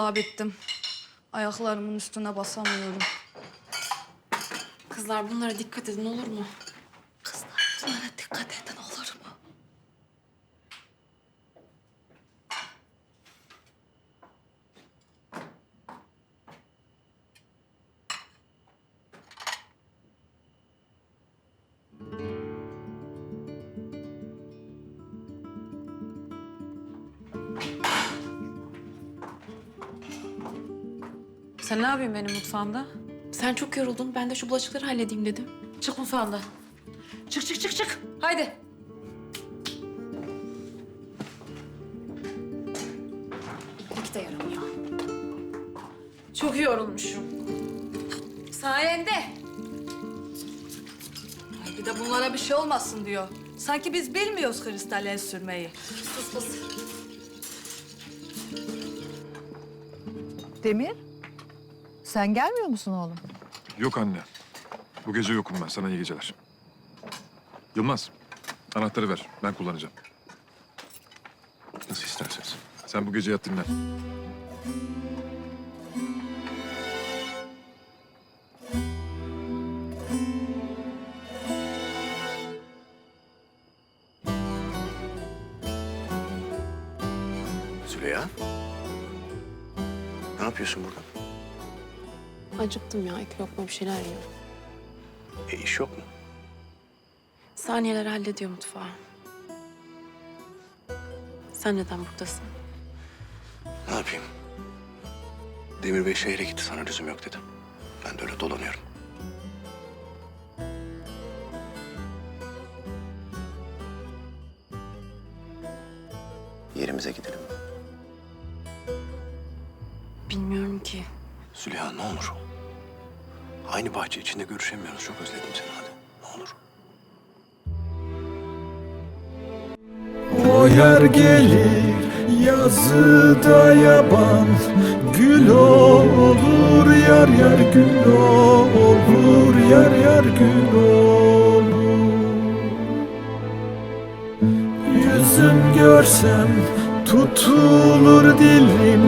Vallahi bittim. Ayaklarımın üstüne basamıyorum. Kızlar bunlara dikkat edin olur mu? Kızlar bunlara dikkat edin olur Sen ne yapıyorsun benim mutfağımda? Sen çok yoruldun. Ben de şu bulaşıkları halledeyim dedim. Çık mutfağımdan. Çık çık çık çık. Haydi. İyilik de yaramıyor. Çok yorulmuşum. Sayende. Ay bir de bunlara bir şey olmasın diyor. Sanki biz bilmiyoruz kristal el sürmeyi. Sus sus. Demir, sen gelmiyor musun oğlum? Yok anne. Bu gece yokum ben. Sana iyi geceler. Yılmaz, anahtarı ver. Ben kullanacağım. Nasıl isterseniz. Sen bu gece yat dinlen. Züleyha. Ne yapıyorsun burada? Acıktım ya. İki lokma bir şeyler yiyorum. E iş yok mu? Saniyeler hallediyor mutfağı. Sen neden buradasın? Ne yapayım? Demir Bey şehre gitti sana lüzum yok dedim. Ben de öyle dolanıyorum. Yerimize gidelim. Bilmiyorum ki. Züleyha ne olur. Aynı bahçe içinde görüşemiyoruz. Çok özledim seni hadi. Ne olur. O yer gelir yazıda yaban Gül olur yar yar gül olur Yar yar gül olur Yüzüm görsem tutulur dilim